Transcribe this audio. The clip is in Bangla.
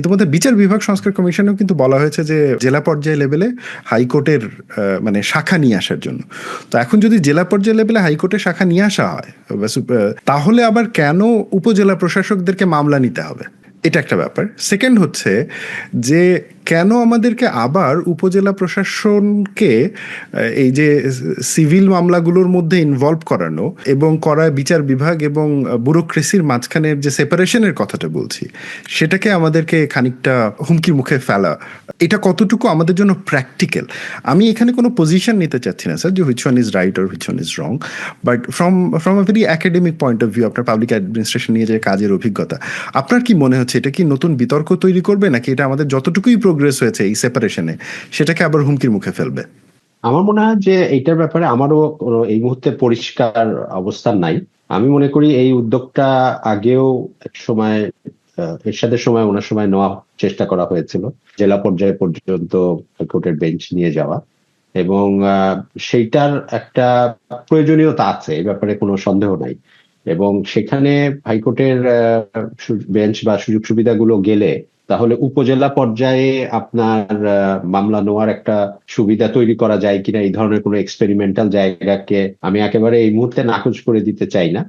ইতিমধ্যে বিচার বিভাগ সংস্কার কমিশনেও কিন্তু বলা হয়েছে যে জেলা পর্যায়ে লেভেলে হাইকোর্টের মানে শাখা নিয়ে আসার জন্য। তো এখন যদি জেলা পর্যায়ে লেভেলে হাইকোর্টের শাখা নিয়ে আসা হয় তাহলে আবার কেন উপজেলা প্রশাসকদেরকে মামলা নিতে হবে? এটা একটা ব্যাপার। সেকেন্ড হচ্ছে যে কেন আমাদেরকে আবার উপজেলা প্রশাসনকে এই যে সিভিল মামলাগুলোর মধ্যে ইনভলভ করানো এবং করায় বিচার বিভাগ এবং ব্যুরোক্রেসির মাঝখানের যে সেপারেশনের কথাটা বলছি, সেটাকে আমাদেরকে খানিকটা হুমকির মুখে ফেলা, এটা কতটুকু আমাদের জন্য প্র্যাকটিক্যাল আমি এখানে কোনো পজিশন নিতে চাচ্ছি না স্যার যে which one is right or which one is wrong but from from a very academic point of view আপনার পাবলিক অ্যাডমিনিস্ট্রেশন নিয়ে যে কাজের অভিজ্ঞতা, আপনার কি মনে হচ্ছে এটা কি নতুন বিতর্ক তৈরি করবে, নাকি এটা আমাদের যতটুকুই প্রোগ্রেস হয়েছে এই সেপারেশনে সেটাকে আবার হুমকির মুখে ফেলবে। আমার মনে হয় যে এইটার ব্যাপারে আমারও এই মুহূর্তে পরিষ্কার অবস্থান নাই। আমি মনে করি এই উদ্যোগটা আগেও এক সময় এরশাদের সময়, ওনার সময় নেওয়া চেষ্টা করা হয়েছিল, জেলা পর্যায়ে পর্যন্ত হাইকোর্টের বেঞ্চ নিয়ে যাওয়া। এবং সেইটার একটা প্রয়োজনীয়তা আছে, এই ব্যাপারে কোনো সন্দেহ নাই। এবং সেখানে হাইকোর্টের বেঞ্চ বা সুযোগ সুবিধাগুলো গেলে তাহলে উপজেলা পর্যায়ে আপনার মামলা নেওয়ার একটা সুবিধা তৈরি করা যায় কিনা? এই ধরনের কোনো এক্সপেরিমেন্টাল জায়গাকে আমি একেবারে এই মুহূর্তে নাকচ করে দিতে চাই না।